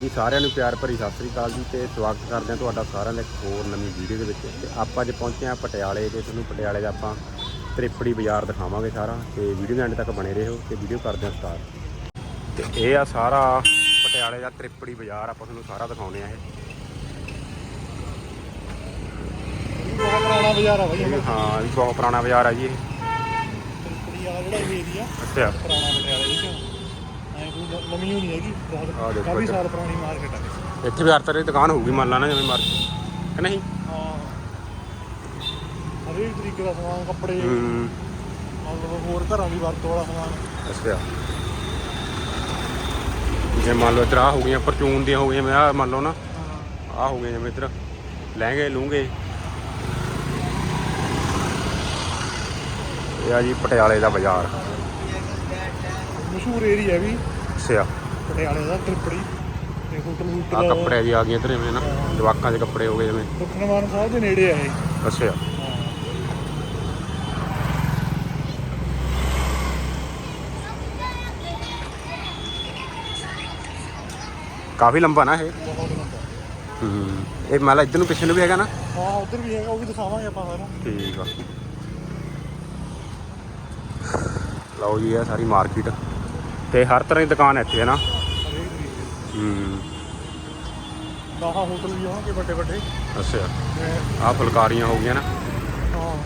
ਜੀ ਸਾਰਿਆਂ ਨੂੰ ਪਿਆਰ ਭਰੀ ਸਤਿ ਸ੍ਰੀ ਅਕਾਲ ਜੀ ਤੇ ਸਵਾਗਤ ਕਰਦੇ ਹਾਂ ਤੁਹਾਡਾ ਸਾਰਿਆਂ ਦਾ ਇੱਕ ਹੋਰ ਨਵੀਂ ਵੀਡੀਓ ਦੇ ਵਿੱਚ। ਤੇ ਆਪਾਂ ਅੱਜ ਪਹੁੰਚੇ ਹਾਂ ਪਟਿਆਲੇ ਤੇ ਤੁਹਾਨੂੰ ਪਟਿਆਲੇ ਦਾ ਆਪਾਂ ਤ੍ਰਿਪੜੀ ਬਾਜ਼ਾਰ ਦਿਖਾਵਾਂਗੇ ਸਾਰਾ। ਤੇ ਵੀਡੀਓ ਦੇ ਐਂਡ ਤੱਕ ਬਣੇ ਰਹੋ ਤੇ ਵੀਡੀਓ ਕਰਦੇ ਹਾਂ ਸਟਾਰਟ ਤੇ ਇਹ ਆ ਸਾਰਾ ਪਟਿਆਲੇ ਦਾ ਤ੍ਰਿਪੜੀ ਬਾਜ਼ਾਰ ਆਪਾਂ ਤੁਹਾਨੂੰ ਸਾਰਾ ਦਿਖਾਉਣੇ ਆ ਇਹ। ਬਹੁਤ ਪੁਰਾਣਾ ਬਾਜ਼ਾਰ ਆ ਬਾਈ ਇਹ ਹਾਂ ਇਹ ਬਹੁਤ ਪੁਰਾਣਾ ਬਾਜ਼ਾਰ ਆ ਜੀ ਇਹ। ਤ੍ਰਿਪੜੀ ਵਾਲਾ ਜਿਹੜਾ ਇਹ ਏਰੀਆ ਅੱਛਾ। ਪੁਰਾਣਾ ਪਟਿਆਲੇ ਵਿੱਚ। ਨਵੀਂ ਹੋਣੀ ਹੈਗੀ ਆਹ ਬਹੁਤ ਦੇਖੋ ਕਾਫੀ ਇੱਧਰ। ਸਾਲ ਪੁਰਾਣੀ ਮਾਰਕੀਟ ਆ। ਇੱਥੇ ਵੀ ਹਰ ਤਰ੍ਹਾਂ ਦੀ ਦੁਕਾਨ ਹੋਊਗੀ ਮੰਨ ਲਾ ਨਾ ਜਿਵੇਂ ਮਰਜ਼ੀ ਕਿ ਨਹੀਂ? ਹਾਂ। ਹਰੇਕ ਤਰੀਕੇ ਦਾ ਸਮਾਨ ਕੱਪੜੇ ਹੂੰ। ਮਤਲਬ ਹੋਰ ਘਰਾਂ ਦੀ ਵਰਤੋਂ ਵਾਲਾ ਸਮਾਨ। ਅੱਛਾ। ਜੇ ਮੰਨ ਲਓ ਇੱਧਰ ਆਹ ਹੋ ਗਈਆਂ ਪਰਚੂਨ ਦੀਆਂ ਹੋ ਗਈਆਂ ਮੈਂ ਆਹ ਮੰਨ ਲਓ ਨਾ ਆਹ ਹੋ ਗਏ ਜਿਵੇਂ ਇੱਧਰ ਲਹਿੰਗੇ ਲੂੰਗੇ। ਇਹ ਆ ਜੀ ਪਟਿਆਲੇ ਦਾ ਬਾਜ਼ਾਰ। ਮਸ਼ਹੂਰ ਏਰੀਆ ਵੀ। ਅੱਛਾ ਪਟਿਆਲੇ ਦਾ ਤ੍ਰਿਪੜੀ ਤੇ ਹੋਟਲ ਆ ਹੋਟਲ ਕੱਪੜੇ ਦੀ ਆ ਗਈਆਂ ਇੱਧਰ ਜਿਵੇਂ ਨਾ ਜਵਾਕਾਂ ਦੇ ਕੱਪੜੇ ਹੋ ਗਏ ਜਿਵੇਂ। ਦੁਖਨਵਾਨ ਸਾਹਿਬ ਦੇ ਨੇੜੇ ਆ ਇਹ। ਅੱਛਾ ਕਾਫੀ ਲੰਬਾ ਨਾ ਇਹ। ਬਹੁਤ ਲੰਬਾ। ਹੂੰ। ਇਹ ਮੰਨ ਲਾ ਇੱਧਰ ਨੂੰ ਪਿੱਛੇ ਨੂੰ ਵੀ ਹੈਗਾ ਨਾ? ਹਾਂ ਉਧਰ ਵੀ ਹੈਗਾ ਉਹ ਵੀ ਦਿਖਾਵਾਂਗੇ ਆਪਾਂ ਸਾਰਾ। ਠੀਕ ਆ। ਲਓ ਜੀ ਇਹ ਸਾਰੀ ਮਾਰਕੀਟ। ਤੇ ਹਰ ਤਰ੍ਹਾਂ ਦੀ ਦੁਕਾਨ ਇੱਥੇ ਹੈ ਨਾ? ਹੂੰ। ਦਾਹਾ ਹੋਟਲ ਵੀ ਹੋਣਗੇ ਵੱਡੇ ਵੱਡੇ? ਅੱਛਾ। ਤੇ ਆਹ ਫੁਲਕਾਰੀਆਂ ਹੋ ਗਈਆਂ ਨਾ। ਹਾਂ।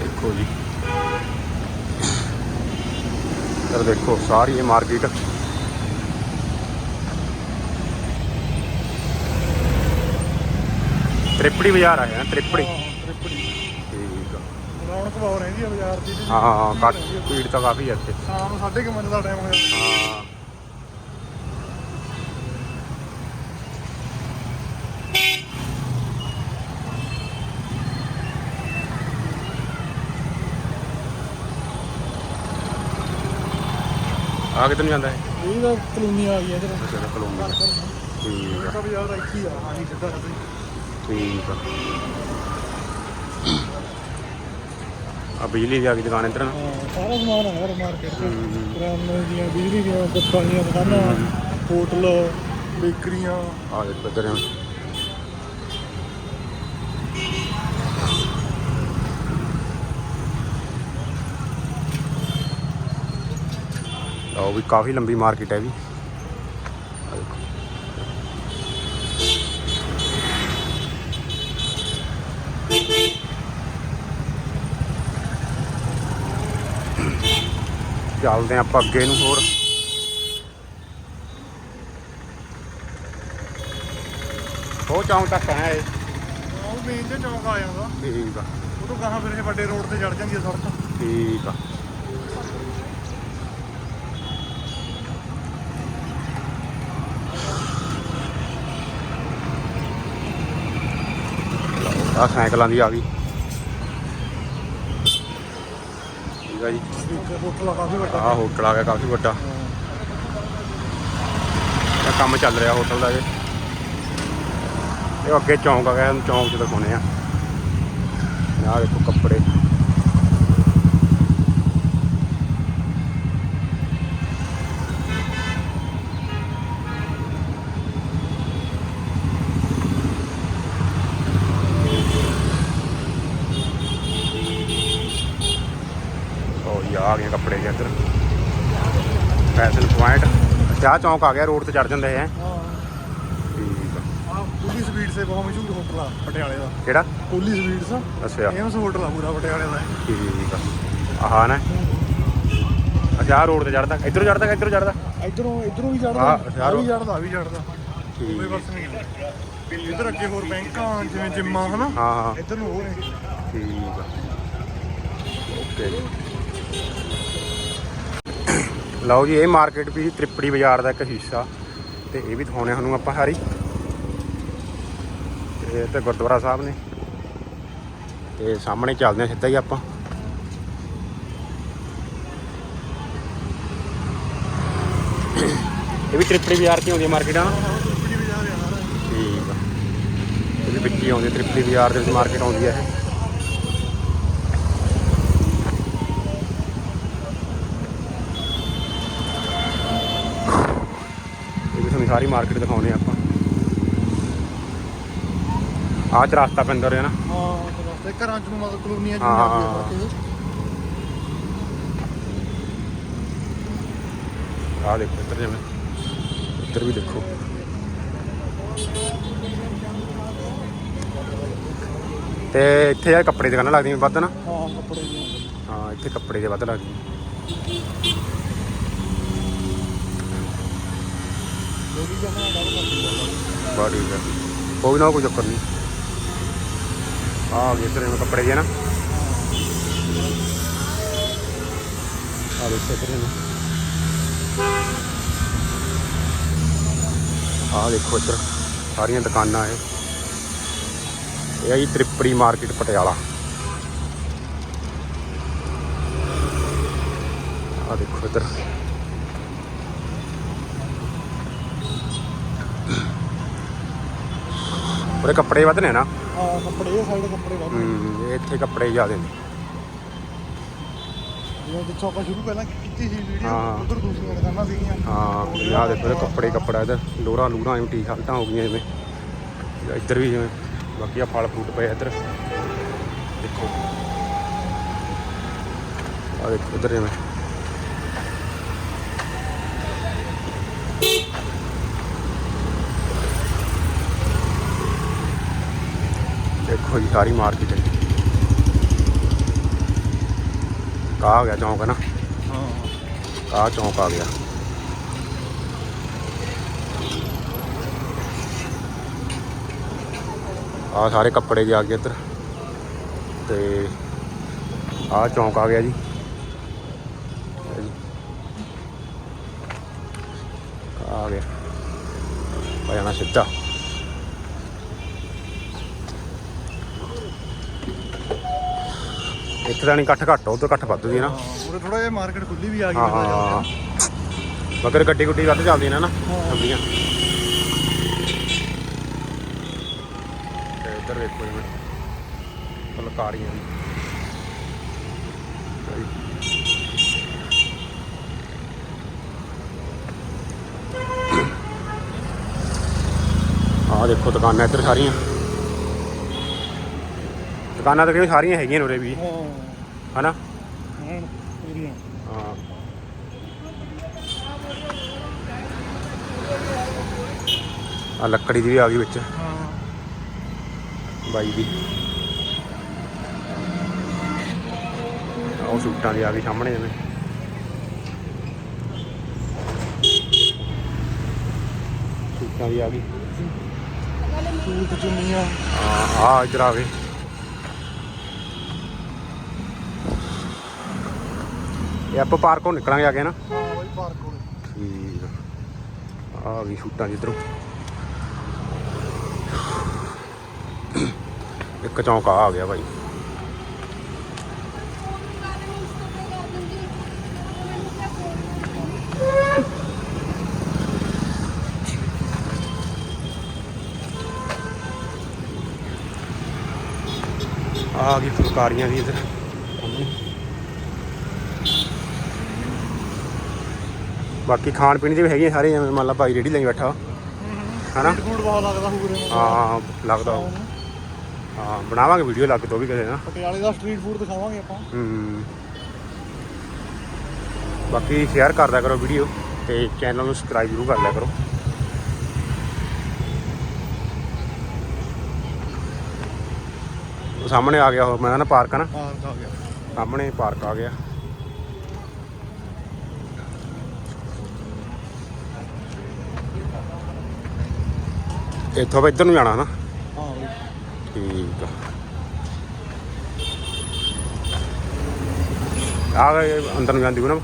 ਦੇਖੋ ਜੀ। ਇੱਧਰ ਦੇਖੋ ਸਾਰੀ ਇਹ ਮਾਰਕੀਟ। ਤ੍ਰਿਪੜੀ ਬਾਜ਼ਾਰ ਆਇਆ ਤ੍ਰਿਪੜੀ। ਠੀਕ ਆ। ਰੌਣਕ ਬਹੁਤ ਰਹਿੰਦੀ ਆ ਬਾਜ਼ਾਰ ਦੀ। ਹਾਂ ਹਾਂ ਕੱਟ ਭੀੜ ਤਾਂ ਕਾਫੀ ਹੈ ਇੱਥੇ। ਸ਼ਾਮ ਨੂੰ 5:30 ਵਜੇ ਦਾ ਟਾਈਮ ਹੋਇਆ ਹਾਂ। ਆ ਕਿਤੇ ਨੂੰ ਜਾਂਦਾ ਹੈ ਇਹ ਤਾਂ ਕਲੋਨੀ ਆ ਗਈ ਇਧਰ। ਅੱਛਾ ਕਲੋਨੀ ਠੀਕ ਆ। ਬਾਜ਼ਾਰ ਇੱਥੇ ਆ। ਹਾਂ ਸਿੱਧਾ ਸਿੱਧਾ। ਠੀਕ ਆ। ਆ ਬਿਜਲੀ ਦੀ ਆ ਗਈ ਦੁਕਾਨ ਇੱਧਰ ਨਾ। ਸਾਰਾ ਸਮਾਨ ਹੈ ਯਾਰ ਮਾਰਕੀਟ 'ਚ ਹੂੰ। ਕਰਿਆਨੇ ਦੀਆਂ ਬਿਜਲੀ ਦੀਆਂ ਗੱਪਾਂ ਦੀਆਂ ਦੁਕਾਨਾਂ ਹੋਟਲ ਬੇਕਰੀਆਂ। ਆ ਦੇਖੋ ਇੱਧਰ। ਹੁਣ ਲਓ ਵੀ ਕਾਫੀ ਲੰਬੀ ਮਾਰਕੀਟ ਹੈ ਵੀ। ਚੱਲਦੇ ਆਪਾਂ ਅੱਗੇ ਨੂੰ ਹੋਰ। ਉਹ ਚੌਂਕ ਤੱਕ ਹੈ ਇਹ। ਉਹ ਮੇਨ ਤੇ ਚੌਂਕ ਆ ਜਾਂਦਾ। ਠੀਕ ਆ। ਉਹ ਤੋਂ ਗਾਹਾਂ ਫਿਰ ਇਹ ਵੱਡੇ ਰੋਡ ਤੇ ਚੜ ਜਾਂਦੀ ਆ ਸੜਕ। ਠੀਕ ਆ। ਆ ਸਾਈਕਲਾਂ ਦੀ ਆ ਗਈ। ਠੀਕ ਆ ਜੀ। ਹੋਟਲ ਆ ਕਾਫੀ ਵੱਡਾ। ਆ ਹੋਟਲ ਆ ਗਿਆ ਕਾਫੀ ਵੱਡਾ। ਇਹ ਕੰਮ ਚੱਲ ਰਿਹਾ ਹੋਟਲ ਦਾ ਇਹ ਇਹ ਅੱਗੇ ਚੌਂਕ ਆ ਗਿਆ ਇਹਨੂੰ ਚੌਂਕ 'ਚ ਦਿਖਾਉਣੇ ਆ। ਆਹ ਦੇਖੋ ਕੱਪੜੇ। ਉਹ ਯਾ ਆ ਗਏ ਕੱਪੜੇ ਦੇ ਇੱਧਰ। Fashion point. ਅੱਛਾ ਚੌਂਕ ਆ ਗਿਆ ਰੋਡ ਤੇ ਚੜ ਜਾਂਦੇ ਆ। ਆ। ਪੁਲਿਸ ਸਵੀਟ ਸੇ ਬਹੁਤ ਮਸ਼ਹੂਰ ਹੋਟਲ ਆ ਪਟਿਆਲੇ ਦਾ। ਕਿਹੜਾ? ਪੁਲਿਸ ਸਵੀਟਸ ਅੱਛਾ। ਫੇਮਸ ਹੋਟਲ ਆ ਪੂਰਾ ਪਟਿਆਲੇ ਦਾ। ਠੀਕ ਆ। ਆਹ ਨਾ। ਅੱਛਾ ਆਹ ਰੋਡ ਤੇ ਚੜਦਾ ਇੱਧਰੋਂ ਚੜਦਾ ਕਿ ਇੱਧਰੋਂ ਚੜਦਾ ਇਧਰੋਂ ਇਧਰੋਂ ਵੀ ਆਹ, ਚੜਦਾ ਅੱਛਾ, ਆ ਵੀ ਚੜਦਾ ਆ ਵੀ ਚੜਦਾ ਠੀਕ। ਕੋਈ ਬਸ ਨਹੀਂ ਇਧਰ ਅੱਗੇ ਹੋਰ ਬੈਂਕਾਂ ਜਿਵੇਂ ਜਿੰਮਾਂ ਹਨਾ? ਹਾਂ ਇਧਰ ਨੂੰ ਹੋਰ ਠੀਕ ਆ। ਓਕੇ। ਲਓ ਜੀ ਇਹ ਮਾਰਕੀਟ ਵੀ ਤ੍ਰਿਪੜੀ ਬਾਜ਼ਾਰ ਦਾ ਇੱਕ ਹਿੱਸਾ। ਤੇ ਇਹ ਵੀ ਦਿਖਾਉਣੇ ਤੁਹਾਨੂੰ ਆਪਾਂ ਸਾਰੀ। ਤੇ ਤੇ ਗੁਰਦੁਆਰਾ ਸਾਹਿਬ ਨੇ। ਤੇ ਸਾਹਮਣੇ ਚੱਲਦੇ ਆ ਸਿੱਧਾ ਹੀ ਆਪਾਂ। ਇਹ ਵੀ ਤ੍ਰਿਪੜੀ ਬਾਜ਼ਾਰ ਕੀ ਹੁੰਦੀ ਹੈ ਮਾਰਕੀਟ ਆ? ਠੀਕ ਆ। ਇਹਦੇ ਵਿੱਚ ਹੀ ਆਉਂਦੀ ਤ੍ਰਿਪੜੀ ਬਾਜ਼ਾਰ ਦੇ ਵਿੱਚ ਮਾਰਕੀਟ ਆਉਂਦੀ ਹੈ ਇਹ। ਸਾਰੀ ਮਾਰਕੀਟ ਦਿਖਾਉਨੇ ਆਪਾਂ। ਆਹ ਚ ਰਸਤਾ ਪੈਂਦਾ ਰਿਹਾ ਨਾ। ਹਾਂ ਤੇ ਰਸਤੇ ਘਰਾਂ ਚ ਨੂੰ ਮਤਲਬ ਕਲੋਨੀਆਂ ਚ। ਜਾਂਦੀ ਆ ਬਾਕੀ। ਆਹ ਦੇਖੋ ਇੱਧਰ ਜਿਵੇਂ। ਇੱਧਰ ਵੀ ਦੇਖੋ। ਤੇ ਇੱਥੇ ਯਾਰ ਕੱਪੜੇ ਦੀ ਦੁਕਾਨਾਂ ਲੱਗਦੀਆਂ ਵੱਧ ਨਾ। ਹਾਂ ਕੱਪੜੇ ਦੀ। ਹਾਂ ਇੱਥੇ ਕੱਪੜੇ ਦੇ ਵੱਧ ਲੱਗਦੀਆਂ ਲੋਕੀ ਜਮਾ ਗੱਲ ਕਰਦੀ ਆ ਬਾ ਠੀਕ ਹੈ ਕੋਈ ਨਾ ਕੋਈ ਚੱਕਰ ਨਹੀਂ। ਆਹ ਇੱਧਰ ਜਿਵੇਂ ਕੱਪੜੇ ਦੇ ਨਾ। ਆਹ ਦੇਖੋ ਇੱਧਰ, ਸਾਰੀਆਂ ਦੁਕਾਨਾਂ ਇਹ। ਇਹ ਆ ਜੀ ਤ੍ਰਿਪੜੀ ਮਾਰਕੀਟ ਪਟਿਆਲਾ। ਆਹ ਦੇਖੋ ਇੱਧਰ। ਉਹਦੇ ਕੱਪੜੇ ਵੱਧ ਨੇ। ਨਾ ਹਾਂ ਕੱਪੜੇ ਇਹ ਸਾਈਡ ਕੱਪੜੇ ਵੱਧ ਨੇ। ਹੂੰ ਇੱਥੇ ਕੱਪੜੇ ਜ਼ਿਆਦੇ ਨੇ। ਜਿਵੇਂ ਜਿੱਥੋਂ ਆਪਾਂ ਸ਼ੁਰੂ ਪਹਿਲਾਂ ਕੀਤੀ ਸੀ ਵੀਡੀਓ ਹਾਂ। ਉਧਰ ਦੂਸਰੀਆਂ ਦੁਕਾਨਾਂ ਸੀਗੀਆਂ। ਹਾਂ ਆਹ ਦੇਖੋ ਇਹਦੇ ਕੱਪੜੇ ਕੱਪੜਾ ਇਹਦਾ। ਲੋਰਾ ਲੂਰਾ ਐਵੇਂ ਟੀ ਸ਼ਰਟਾਂ ਹੋ ਗਈਆਂ ਜਿਵੇਂ। ਇੱਧਰ ਵੀ ਜਿਵੇਂ। ਬਾਕੀ ਆ ਫਲ ਫਰੂਟ ਪਏ ਆ ਇੱਧਰ। ਦੇਖੋ। ਆ ਦੇਖੋ ਇੱਧਰ ਜਿਵੇਂ। ਦੇਖੋ ਜੀ ਸਾਰੀ ਮਾਰਕੀਟ ਹੈ ਕਾ ਆ ਗਿਆ, ਚੌਂਕ ਹੈ ਨਾ? ਹਾਂ ਆ ਚੌਂਕ ਆ ਗਿਆ। ਆ ਸਾਰੇ ਕੱਪੜੇ ਦੇ ਆ ਗਏ ਇੱਧਰ। ਤੇ ਆ ਚੌਂਕ ਆ ਗਿਆ ਜੀ। ਜੀ। ਆ ਗਿਆ। ਆ ਜਾਣਾ ਸਿੱਧਾ। ਇੱਥੇ ਤਾਂ ਨਹੀਂ ਇਕੱਠ ਘੱਟ ਉਧਰ ਇਕੱਠ ਵੱਧ ਦੀ ਨਾ ਪੂਰੇ ਥੋੜਾ ਜਿਹਾ ਮਾਰਕੀਟ ਖੁੱਲੀ ਵੀ ਆ ਗਈ ਹਾਂ। ਮਗਰ ਗੱਡੀ ਗੁੱਡੀ ਵੱਧ ਚੱਲਦੀ ਨੇ ਨਾ ਹਾਂ। ਲੰਬੀਆਂ ਤੇ ਇੱਧਰ ਵੇਖੋ ਜਿਵੇਂ ਫੁਲਕਾਰੀਆਂ ਦੀ ਆਹ ਦੇਖੋ ਦੁਕਾਨਾਂ ਇੱਧਰ ਸਾਰੀਆਂ ਦੁਕਾਨਾਂ ਤਾਂ ਕਿਵੇਂ ਸਾਰੀਆਂ ਹੈਗੀਆਂ ਨੇ ਉਰੇ ਵੀ। ਹਾਂ। ਹਨਾ? ਹਾਂ ਪੂਰੀਆਂ। ਹਾਂ। ਆ ਲੱਕੜੀ ਦੀ ਵੀ ਆ ਗਈ ਵਿੱਚ। ਹਾਂ। ਬਾਈ ਦੀ। ਆਹ ਉਹ ਸੂਟਾਂ ਦੀ ਆ ਗਈ ਸਾਹਮਣੇ ਜਿਵੇਂ ਸੂਟਾਂ ਦੀ ਆ ਗਈ। ਸੂਟ ਚੁੰਨੀਆਂ। ਹਾਂ ਆ ਇੱਧਰ ਆ ਗਏ। ਇਹ ਆਪਾਂ ਪਾਰਕੋਂ ਨਿਕਲਾਂਗੇ ਆ ਕੇ ਨਾ। ਹਾਂ ਬਾਈ ਪਾਰਕ ਕੋਲੇ ਠੀਕ ਆ। ਆ ਗਈ ਸ਼ੂਟਾਂ ਜਿੱਧਰੋਂ। ਇੱਕ ਚੌਂਕ ਆ ਗਿਆ ਭਾਈ। ਆ ਗਈ ਫੁਲਕਾਰੀਆਂ ਦੀ ਇੱਧਰ। ਬਾਕੀ ਖਾਣ ਪੀਣ ਦੀ ਵੀ ਹੈਗੀਆਂ ਸਾਰੇ ਜਿਵੇਂ ਮੰਨ ਲਾ ਭਾਈ ਰੇੜੀ ਲਈ ਬੈਠਾ। ਹਨਾ? ਸਟਰੀਟ ਫੂਡ ਬਹੁਤ ਲੱਗਦਾ ਹੋਊਰੇ ਹਾਂ ਲੱਗਦਾ। ਹਾਂ ਬਣਾਵਾਂਗੇ ਵੀਡੀਓ ਲੱਗ ਤੋਂ ਵੀ ਕਦੇ ਨਾ। ਪਟਿਆਲੇ ਦਾ ਸਟਰੀਟ ਫੂਡ ਦਿਖਾਵਾਂਗੇ ਆਪਾਂ। ਹੂੰ। ਬਾਕੀ ਸ਼ੇਅਰ ਕਰਦਿਆ ਕਰੋ ਵੀਡੀਓ ਤੇ ਚੈਨਲ ਨੂੰ ਸਬਸਕ੍ਰਾਈਬ ਜ਼ਰੂਰ ਕਰ ਲਿਆ ਕਰੋ। ਸਾਹਮਣੇ ਆ ਗਿਆ ਉਹ ਮੈਂ ਕਹਿੰਦਾ ਪਾਰਕ ਆ ਨਾ। ਪਾਰਕ ਆ ਗਿਆ। ਸਾਹਮਣੇ ਪਾਰਕ ਆ ਗਿਆ। ਇੱਥੋਂ ਆਪਾਂ ਇੱਧਰ ਨੂੰ ਜਾਣਾ ਨਾ। ਹਾਂ। ਠੀਕ ਆ। ਆ ਗਏ ਅੰਦਰ ਨੂੰ ਜਾਂਦੀ ਹੋ ਨਾ।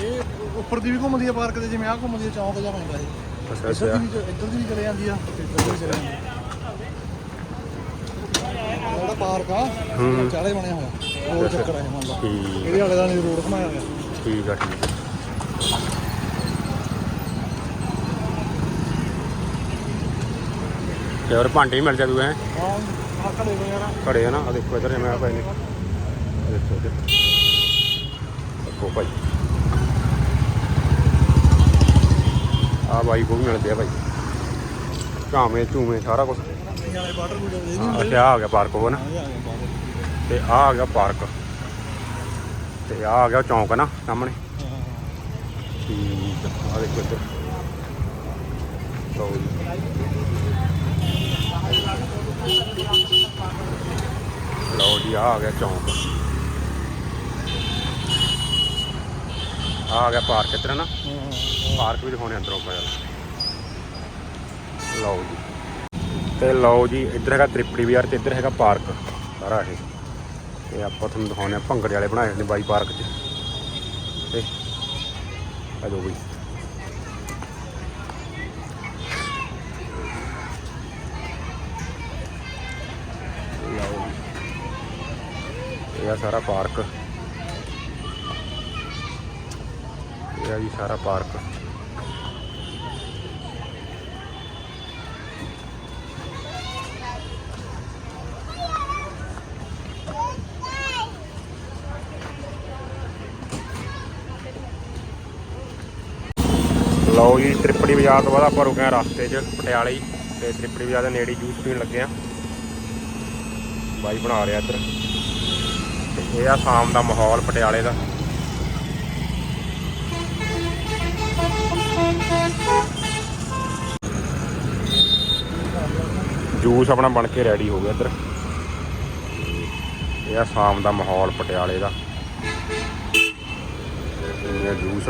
ਇਹ ਉੱਪਰ ਦੀ ਵੀ ਘੁੰਮਦੀ ਆ ਪਾਰਕ ਦੇ ਜਿਵੇਂ ਆ ਘੁੰਮਦੀ ਆ ਚੌਂਕ ਜਿਹਾ ਪੈਂਦਾ ਇਹ। ਅੱਛਾ ਇੱਧਰ ਅੱਛਾ। ਦੀ ਵੀ ਇੱਧਰ ਦੀ ਵੀ ਚਲੇ ਜਾਂਦੀ ਆ ਤੇ ਇੱਧਰ ਦੀ ਵੀ ਚਲੇ ਜਾਂਦੀ ਆ। ਇਹ ਜਿਹੜਾ ਪਾਰਕ ਆ। ਚਾਲੇ ਬਣਿਆ ਹੋਇਆ ਰੋਡ ਚੱਕਰ ਹੈ ਮੰਨ ਲਾ। ਠੀਕ। ਇਹਦੇ ਵਾਲੇ ਦਾ ਨਹੀਂ ਰੋਡ ਬਣਾਇਆ ਹੋਇਆ। ਠੀਕ ਆ ਠੀਕ ਆ। ਤੇ ਹੋਰ ਭਾਂਡੇ ਵੀ ਮਿਲ ਜਾਦੂ ਹੈ ਹਾਂ ਆ ਘੜੇ ਵਗੈਰਾ ਨਾ ਆ ਦੇਖੋ ਇਧਰ ਮੈਂ ਪਏ ਨੇ। ਆਹ ਦੇਖੋ। ਇੱਧਰ ਦੇਖੋ ਭਾਈ। ਆ ਬਾਈ ਕੋ ਵੀ ਮਿਲਦੇ ਆ ਭਾਈ। ਝਾਵੇਂ, ਝੂਵੇਂ, ਸਾਰਾ ਕੁਝ ਵਾਲੇ ਅੱਛਾ ਆ ਗਿਆ ਪਾਰਕ, ਉਹ ਨਾ। ਤੇ ਆ ਆ ਗਿਆ ਪਾਰਕ। ਤੇ ਆ ਆ ਗਿਆ ਚੌਂਕ ਨਾ, ਸਾਹਮਣੇ। ਠੀਕ ਆ ਦੇਖੋ ਇੱਧਰ। ਲਓ ਜੀ। ਲਓ ਜੀ ਆ ਆ ਗਿਆ ਚੌਂਕ। ਆ ਗਿਆ ਪਾਰਕ ਇੱਧਰ ਨਾ? ਪਾਰਕ ਵੀ ਦਿਖਾਉਣੇ ਅੰਦਰੋਂ ਪਿਆ ਲਓ ਜੀ। ਤੇ ਲਓ ਜੀ, ਇੱਧਰ ਹੈਗਾ ਤ੍ਰਿਪੜੀ ਬਾਜ਼ਾਰ ਤੇ ਇੱਧਰ ਹੈਗਾ ਪਾਰਕ, ਸਾਰਾ ਇਹ। ਤੇ ਆਪਾਂ ਤੁਹਾਨੂੰ ਦਿਖਾਉਣੇ ਆ, ਭੰਗੜੇ ਵਾਲੇ ਬਣਾਏ ਹੋਏ ਨੇ ਬਾਈ ਪਾਰਕ 'ਚ। ਤੇ ਆ ਜਾਓ ਬਈ ਲਓ ਜੀ ਸਾਰਾ ਪਾਰਕ। ਇਹ ਆ ਜੀ ਸਾਰਾ ਪਾਰਕ। ਲਓ ਜੀ, ਤ੍ਰਿਪੜੀ ਬਾਜ਼ਾਰ ਤੋਂ ਬਾਅਦ ਆਪਾਂ ਰੁਕੇ ਹਾਂ ਰਸਤੇ 'ਚ, ਪਟਿਆਲੇ ਤੇ ਤ੍ਰਿਪੜੀ ਬਾਜ਼ਾਰ ਦੇ ਨੇੜੇ ਜੂਸ ਪੀਣ ਲੱਗੇ ਆ ਬਾਈ ਬਣਾ ਰਿਹਾ ਇੱਧਰ। ਇਹ ਆ ਸ਼ਾਮ ਦਾ ਮਾਹੌਲ ਪਟਿਆਲੇ ਦਾ। ਜੂਸ ਆਪਣਾ ਬਣ ਕੇ ਰੈਡੀ ਹੋ ਗਿਆ ਇੱਧਰ। ਇਹ ਆ ਸ਼ਾਮ ਦਾ ਮਾਹੌਲ ਪਟਿਆਲੇ ਦਾ। ਇਹ ਜੂਸ।